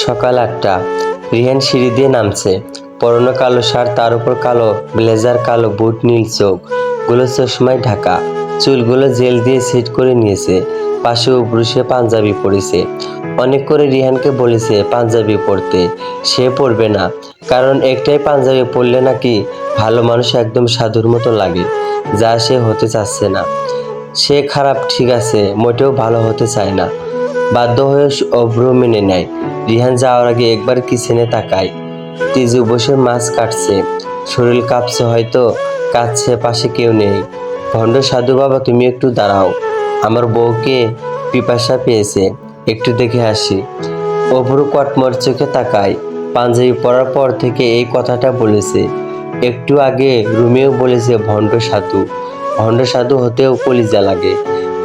সকাল আটটা। রিহান সিঁড়ি দিয়ে নামছে। পরনো কালো শার্ট, তার উপর কালো ব্লেজার, কালো বুট, নীল চোখ। গুলো চশমায় ঢাকা। চুলগুলো জেল দিয়ে সেট করে নিয়েছে। পাশে ব্রুশে পাঞ্জাবি পরেছে। অনেক করে রিহানকে বলেছে পাঞ্জাবি পরতে। সে পরবে না। কারণ একটাই পাঞ্জাবি পরলে নাকি ভালো মানুষ একদম সাধুর মতো লাগে। যা সে হতে চাচ্ছে না। সে খারাপ ঠিক আছে, মোটেও ভালো হতে চায় না। বাধ্য হয়ে অভ্র মেনে নেয়। রিহান যাওয়ার আগে একবার কিচেনে তাকায়। তিজু বসে মাছ কাটছে। শরীর কাঁপছে হয়তো, কাঁদছে পাশে কেউ নেই। ভণ্ড সাধু বাবা, তুমি একটু দাঁড়াও। আমার বউকে পিপাসা পেয়েছে। একটু দেখে আসি। অভ্রু কটমর চোখে তাকায়। পাঞ্জাবি পরার পর থেকে এই কথাটা বলেছে। একটু আগে রুমিও বলেছে ভণ্ড সাধু। ভণ্ড সাধু হতেও কলিজা লাগে।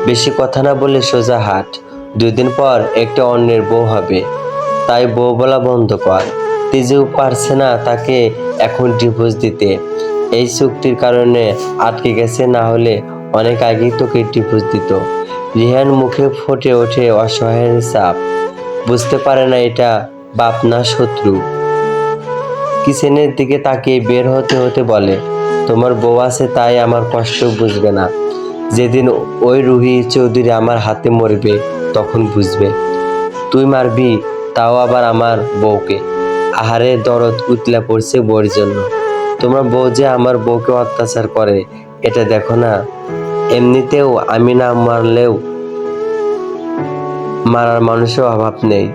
বেশি কথা না বলে সোজা হাট। দুই দিন পর একটা অন্যের বউ হবে। তাই বউ বলা বন্ধ কর। তিজু পারছে না, তাকে এখন ডিভোর্স দিতে। এই চুক্তির কারণে আটকে গেছে, না হলে অনেক আগেই তোকে ডিভোর্স দিত। রিহান মুখে ফুটে ওঠে অসহায়ের চাপ। বুঝতে পারে না এটা বাপ না শত্রু। কিচেনের দিকে তাকিয়ে বের হতে হতে বলে, তোমার বউ আছে, তাই আমার কষ্ট বুঝবে না। যেদিন ওই রুহি চৌধুরী আমার হাতে মরবে, তখন বুঝবে। তুই মারবি, তাও আবার আমার বউকে। আহারে, দরদ উতলা পড়ছে বউর জন্য। তোমার বউ যে আমার বউকে অত্যাচার করে, এটা দেখো না? এমনিতেও আমি না মারলেও মারার মানুষের অভাব নেই।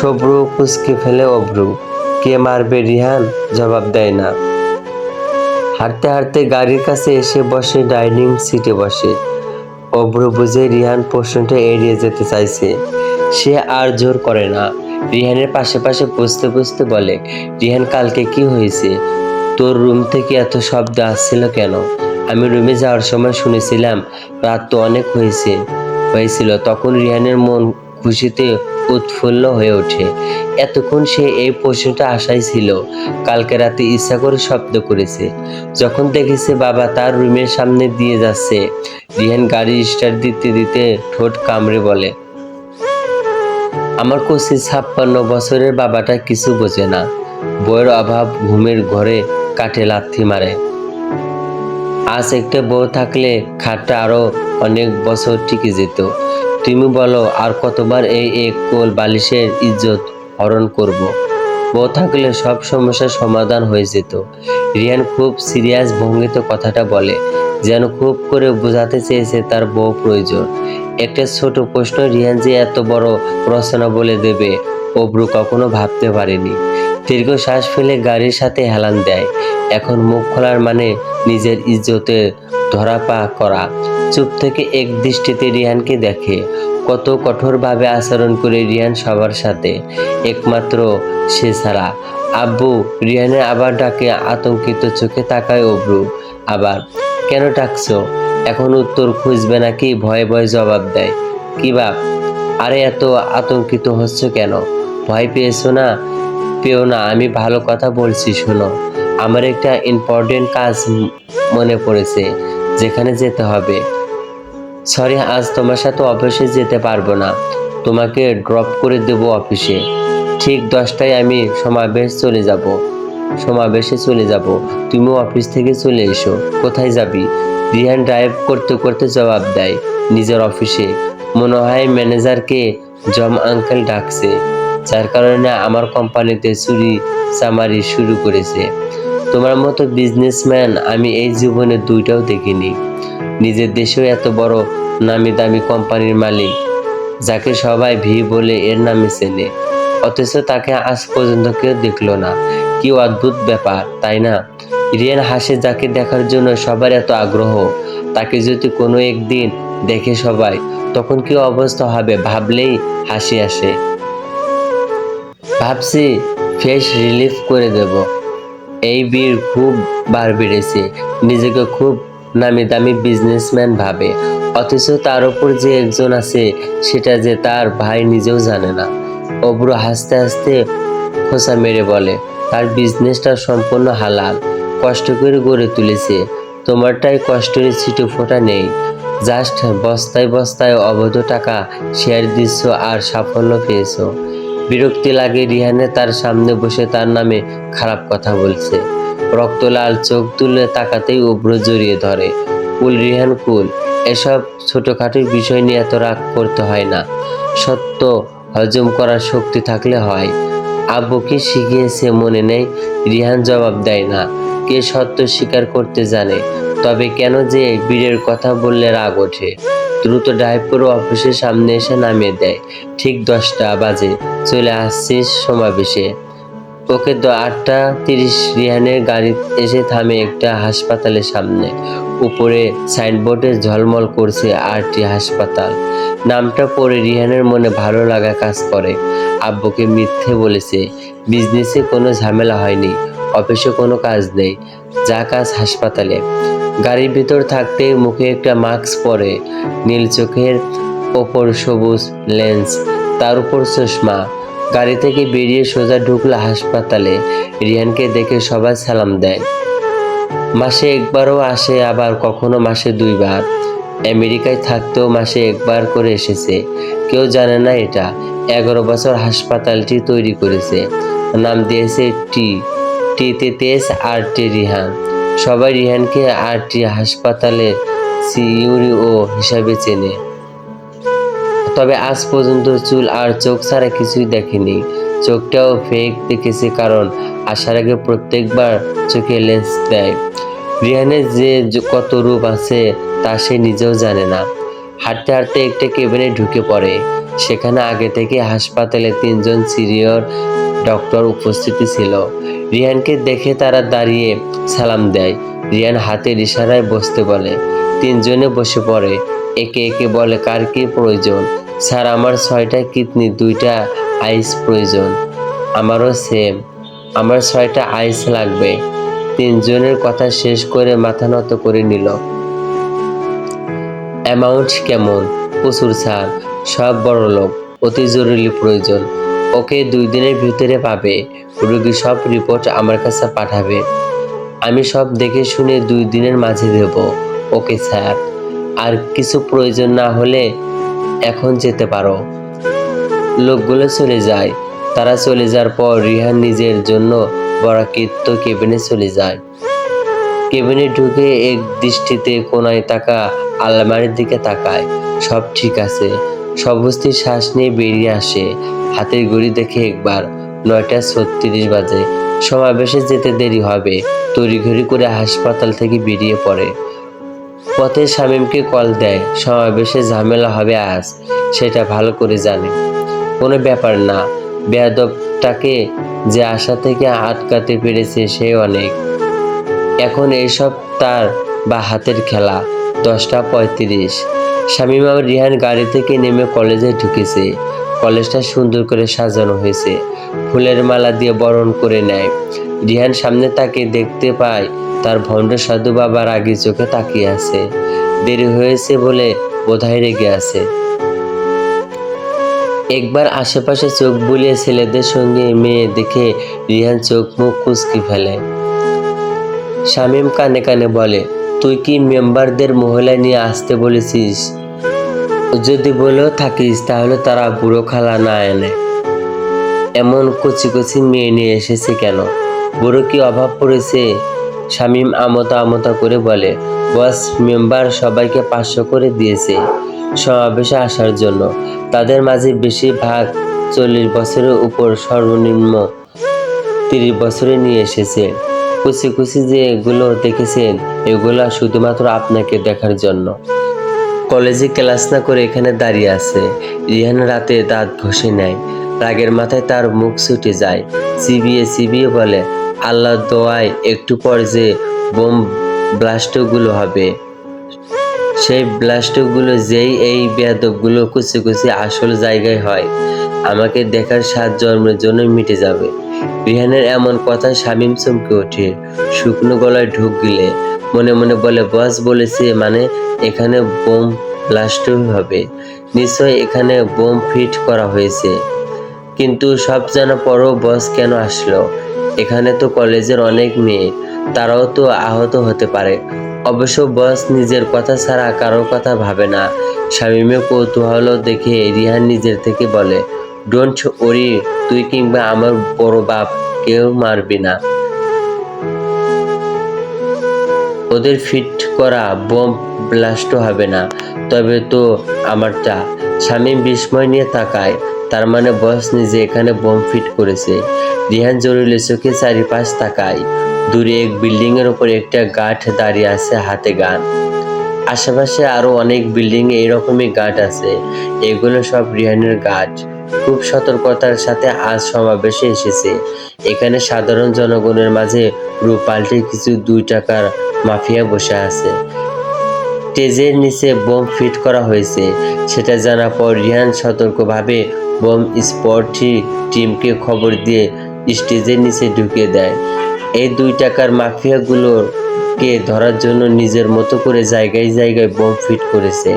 সব্রু কুচকে ফেলে অব্রু। কে মারবে রিহান? জবাব দেয় না। হাঁটতে হাঁটতে গাড়ির কাছে এসে বসে ডাইনিং সিটে বসে। অভ্র বুঝে রিহান প্রশ্নটা এড়িয়ে যেতে চাইছে। সে আর জোর করে না। রিহানের পাশে পাশে বুঝতে বুঝতে বলে, রিহান, কালকে কি হয়েছে? তোর রুম থেকে এত শব্দ আসছিল কেন? আমি রুমে যাওয়ার সময় শুনেছিলাম রাত তো অনেক হয়েছে, হয়েছিল। তখন রিহানের মন খুশিতে উৎফুল্ল হয়ে ওঠে। এতক্ষণ সে এই প্রশ্নটা আশাই ছিল। কালকে রাতে ইচ্ছা করে শব্দ করেছে। যখন দেখেছে বাবা তার রুমের সামনে দিয়ে যাচ্ছে, রিহান গাড়ি স্টার্ট দিতে দিতে ঠোঁট কামড়ে বলে, আমার কচি ছাপ্পান্ন বছরের বাবাটা কিছু বোঝে না। বইয়ের অভাব ঘুমের ঘরে কাটে লাথি মারে। আজ একটা বউ থাকলে খাটটা আরও অনেক বছর টিকে যেত। তুমি বলো, আর কতবার এই এক কোল বালিশের ইজ্জত হরণ করব। বউ থাকলে সব সমস্যার সমাধান হয়ে যেত। রিয়ান খুব সিরিয়াস ভঙ্গিতে কথাটা বলে, যেন খুব করে বোঝাতে চেয়েছে তার বউ প্রয়োজন। একটা ছোট প্রশ্ন রিয়ান যে এত বড় রচনা বলে দেবে, অব্রু কখনো ভাবতে পারেনি। দীর্ঘ শ্বাস ফেলে গাড়ির সাথে হেলান দেয়। এখন মুখ খোলার মানে নিজের ইজ্জতে ধরা পা করা। চুপ থেকে এক দৃষ্টিতে রিহানকে দেখে। কত কঠোরভাবে আচরণ করে রিহান সবার সাথে। একমাত্র সে ছাড়া। আব্বু রিহানের আবার ডাকে আতঙ্কিত চোখে তাকায় অব্রু আবার, কেন ডাকছো? এখন উত্তর খুঁজবে নাকি ভয়ে ভয়ে জবাব দেয়। কি বাপ? আরে এত আতঙ্কিত হচ্ছ কেন? ভয় পেয়েছ না? পেও না, আমি ভালো কথা বলছি, শোনো। আমার একটা ইম্পর্টেন্ট কাজ মনে পড়েছে, যেখানে যেতে হবে। সরি, আজ তোমার সাথে অফিসে যেতে পারব না। তোমাকে ড্রপ করে দেব অফিসে। ঠিক দশটায় আমি সমাবেশ চলে যাব। সমাবেশে চলে যাব। তুমিও অফিস থেকে চলে এসো। কোথায় যাবি? রিহান ড্রাইভ করতে করতে জবাব দেয়, নিজের অফিসে। মনে হয় ম্যানেজারকে জম আঙ্কেল ডাকছে, যার কারণে আমার কোম্পানিতে চুরি চামারি শুরু করেছে। তোমার মতো বিজনেসম্যান আমি এই জীবনে দুইটাও দেখিনি। নিজের দেশেও এত বড় নামি দামি কোম্পানির মালিক, যাকে সবাই ভি বলে এর নামে চেনে। অথচ তাকে আজ পর্যন্ত কেউ দেখল না। কি অদ্ভুত ব্যাপার, তাই না? রিয়ান হাসে যাকে দেখার জন্য সবার এত আগ্রহ। তাকে যদি কোনো একদিন দেখে সবাই, তখন কি অবস্থা হবে ভাবলেই হাসি আসে। ভাবছি ফেস রিলিফ করে দেব। এই বীর খুব বার বেড়েছে। নিজেকে খুব নামি দামি বিজনেসম্যান ভাবে। অথচ তার উপর যে একজন আছে, সেটা যে তার ভাই নিজেও জানে না। অব্র হাসতে হাসতে খোসা মেরে বলে, তার বিজনেসটা সম্পূর্ণ হালাল, কষ্ট করে গড়ে তুলেছে। তোমারটাই কষ্টের ছিটে ফোটা নেই। জাস্ট বস্তায় বস্তায় অবৈধ টাকা শেয়ার দিচ্ছ আর সাফল্য পেয়েছ। বিরক্তি লাগে রিহানে তার সামনে বসে তার নামে খারাপ কথা বলছে। রক্ত লাল চোখ তুলে তাকাতেই উব্র জড়িয়ে ধরে। কুল রিহান কুল, এসব ছোটোখাটো বিষয় নিয়ে এত রাগ করতে হয় না। সত্য হজম করার শক্তি থাকলে হয়। আব্বু কি শিখিয়েছে মনে নেই, রিহান জবাব দেয় না। কে সত্য স্বীকার করতে জানে, তবে কেন যে বীরের কথা বললে রাগ ওঠে। দ্রুত ড্রাইভ করে অফিসের সামনে এসে নামিয়ে দেয়। ঠিক দশটা বাজে, চলে আসছিস সমাবেশে। ওকে তো আটটা তিরিশ রিহানের গাড়ি এসে থামে একটা হাসপাতালের সামনে। উপরে সাইনবোর্ডে ঝলমল করছে আরটি হাসপাতাল। নামটা পড়ে রিহানের মনে ভালো লাগা কাজ করে। আব্বুকে মিথ্যে বলেছে, বিজনেসে কোনো ঝামেলা হয়নি, অফিসে কোনো কাজ নেই, যা কাজ হাসপাতালে। গাড়ির ভিতর থাকতে মুখে একটা মাস্ক পরে, নীল চোখের ওপর সবুজ লেন্স, তার উপর চশমা গাড়ি থেকে বেরিয়ে সোজা ঢুকলো হাসপাতালে। রিহানকে দেখে সবাই সালাম দেয়। মাসে একবারও আসে, আবার কখনো মাসে দুইবার। আমেরিকায় থাকতেও মাসে একবার করে এসেছে। কেউ জানে না এটা। এগারো বছর হাসপাতালটি তৈরি করেছে। নাম দিয়েছে টি, টিতে তেজ আর টি রিহান। সবাই রিহানকে আর টি হাসপাতালে সিইউরিও হিসাবে চেনে। তবে আজ পর্যন্ত চুল আর চোখ ছাড়া কিছুই দেখেনি। চোখটাও ফেক দেখেছে কারণ আসার আগে প্রত্যেকবার চোখে লেন্স দেয়। রিহানের যে কত রূপ আছে তা সে নিজেও জানে না। হাঁটতে হাঁটতে একটা কেবিনে ঢুকে পড়ে। সেখানে আগে থেকে হাসপাতালে তিনজন সিনিয়র ডক্টর উপস্থিতি ছিল। রিহানকে দেখে তারা দাঁড়িয়ে সালাম দেয়। রিহান হাতের ইশারায় বসতে বলে। তিনজনে বসে পড়ে। একে একে বলে কার কি প্রয়োজন? স্যার, আমার ছয়টা কিডনি, দুইটা আইস প্রয়োজন। আমারও সেম। আমার ছয়টা আইস লাগবে। তিনজনের কথা শেষ করে মাথা নত করে নিল। অ্যামাউন্ট কেমন? প্রচুর, স্যার। সব বড় লোক অতি জরুরি প্রয়োজন। ওকে দুই দিনের ভিতরে পাবে। রোগী সব রিপোর্ট আমার কাছে পাঠাবে। আমি সব দেখে শুনে দুই দিনের মাঝে দেব। ওকে, স্যার। আর কিছু প্রয়োজন না হলে এখন যেতে পারো। লোকগুলো চলে যায়। তারা চলে যাওয়ার পর রিহান নিজের জন্য বরাকিত্ব কেবিনে চলে যায়। কেবিনে ঢুকে এক দৃষ্টিতে কোনায় তাকা আলমারির দিকে তাকায়। সব ঠিক আছে। সবস্থির শ্বাস নিয়ে বেরিয়ে আসে। হাতের ঘড়ি দেখে একবার। নয়টা ছত্রিশ বাজে। সমাবেশে যেতে দেরি হবে। তড়িঘড়ি করে হাসপাতাল থেকে বেরিয়ে পড়ে। পথে শামীমকে কল দেয়। সমাবেশে ঝামেলা হবে আজ, সেটা ভালো করে জানে। কোনো ব্যাপার না, বেয়াদবটাকে যে আশা থেকে আটকাতে পেরেছে সে অনেক। এখন এইসব তার বা হাতের খেলা, দশটা পঁয়ত্রিশ। শামীম রিহান গাড়ি থেকে নেমে কলেজে ঢুকেছে। কলেজটা সুন্দর করে সাজানো হয়েছে। ফুলের মালা দিয়ে বরণ করে নেয়। রিহান সামনে তাকে দেখতে পায়, তার ভণ্ড সাধু বাবার আগে চোখে তাকিয়ে আছে। দেরি হয়েছে বলে বোধহয় রেগে আছে। একবার আশেপাশে চোখ বুলিয়ে ছেলেদের সঙ্গে মেয়ে দেখে রিহান চোখ মুখ কুচকি ফেলে। শামীম কানে কানে বলে, তুই কি মেম্বারদের মহিলা নিয়ে আসতে বলেছিস? যদি বলেও থাকিস, তাহলে তারা বুড়ো খালা না এনে। এমন কচি কচি মেয়ে নিয়ে এসেছে কেন? বুড়ো কি অভাব পড়েছে? শামীম আমতা আমতা করে বলে, বস, মেম্বার সবাইকে পাঁচশো করে দিয়েছে সমাবেশে আসার জন্য। তাদের মাঝে বেশিরভাগ চল্লিশ বছরের উপর সর্বনিম্ন তিরিশ বছরে নিয়ে এসেছে। কুচি কুচি যে এগুলো দেখেছেন, এগুলো শুধুমাত্র আপনাকে দেখার জন্য। কলেজে ক্লাস না করে এখানে দাঁড়িয়ে আছে। রিহান রাতে দাঁত ঘষে নেয়। রাগের মাথায় তার মুখ ছুটে যায়। চিবিয়ে চিবিয়ে বলে আল্লাহ দোয়ায় একটু পর যে বোম ব্লাস্টগুলো হবে। সেই ব্লাস্টগুলো যেই এই বেয়াদবগুলো কুচি কুচি আসল জায়গায় হয়। আমাকে দেখার সাত জন্মের জন্য মিটে যাবে। রিহানের এমন কথা শামীম চমকে ওঠে। শুকনো গলায় ঢুক গিলে। মনে মনে বলে, বস বলেছে মানে এখানে বোম ব্লাস্ট হবে। নিশ্চয় এখানে বোম ফিট করা হয়েছে। কিন্তু সব জানা পরও বস কেন আসলো? এখানে তো কলেজের অনেক মেয়ে, তারাও তো আহত হতে পারে। অবশ্য বস নিজের কথা ছাড়া কারোর কথা ভাবে না। শামীমে কৌতূহল দেখে রিহান নিজের থেকে বলে ডোন্ট ওরি তুই কিংবা আমার বড় বাপ কেউ মারবি না। ওদের ফিট করা বোম ব্লাস্ট হবে না। তবে তো আমারটা। স্বামী বিস্ময় নিয়ে তাকায়। তার মানে বস নিজে এখানে বোম ফিট করেছে। রিহান জরুরি চোখে চারিপাশ তাকায়। দূরে এক বিল্ডিং এর উপর একটা গাঠ দাঁড়িয়ে আছে হাতে গান। আশেপাশে আরও অনেক বিল্ডিং এইরকমই গাঠ আছে। এগুলো সব রিহানের গাঠ খুব সতর্কতার সাথে আজ সমাবেশে এসেছে। এখানে সাধারণ জনগণের মাঝে রূপ পাল্টে কিছু দুই টাকার মাফিয়া বসে আছে। স্টেজের নিচে বোম ফিট করা হয়েছে। সেটা জানার পর রিহান সতর্কভাবে বোম স্পটটি টিমকে খবর দিয়ে স্টেজের নিচে ঢুকিয়ে দেয়। এই দুই টাকার মাফিয়াগুলোকে ধরার জন্য নিজের মতো করে জায়গায় জায়গায় বোম ফিট করেছে।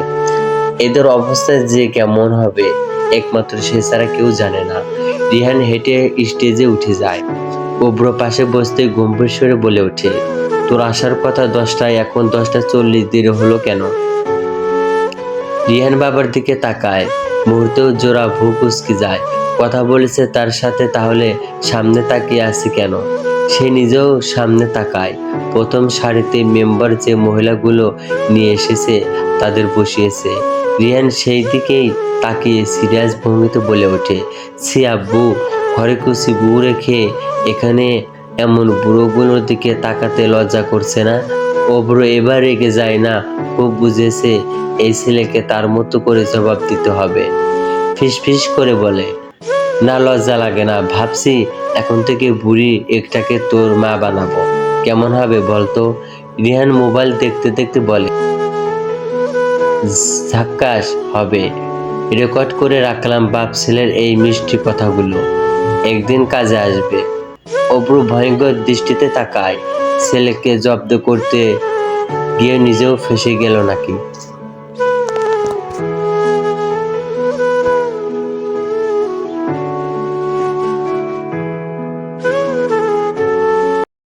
এদের অবস্থা যে কেমন হবে, একমাত্র সে ছাড়া কেউ জানে না। রিহান হেঁটে স্টেজে উঠে যায়। ওব্র পাশে বসতে গম্ভীর স্বরে বলে ওঠে তোর আসার কথা দশটায়, এখন দশটা চল্লিশ দেরি হলো কেন? রিহান বাবার দিকে তাকায়, মুহূর্তেও জোড়া ভূ কুচকে যায়। কথা বলেছে তার সাথে, তাহলে সামনে তাকিয়ে আছে কেন? সে নিজেও সামনে তাকায়। প্রথম সারিতে মেম্বার যে মহিলাগুলো নিয়ে এসেছে, তাদের বসিয়েছে। রিহান সেই দিকেই তাকিয়ে সিরিয়াস ভঙ্গিতে বলে ওঠে সি আব্বু, ঘরে কুচি বউ রেখে এখানে এমন বুড়োগুলোর দিকে তাকাতে লজ্জা করছে না। ও বুড়ো এবার রেগে যায় না। খুব বুঝেছে এই ছেলেকে তার মতো করে জবাব দিতে হবে। ফিস করে বলে, না লজ্জা লাগে না, ভাবছি এখন থেকে বুড়ি একটাকে তোর মা বানাবো। কেমন হবে বলতো? রিহান মোবাইল দেখতে দেখতে বলে ঝাক্কাস হবে। রেকর্ড করে রাখলাম বাপ ছেলের এই মিষ্টি কথাগুলো। একদিন কাজে আসবে। অব্রু ভয়ঙ্কর দৃষ্টিতে তাকায়। ছেলেকে জব্দ করতে গিয়ে নিজেও ফেসে গেল নাকি?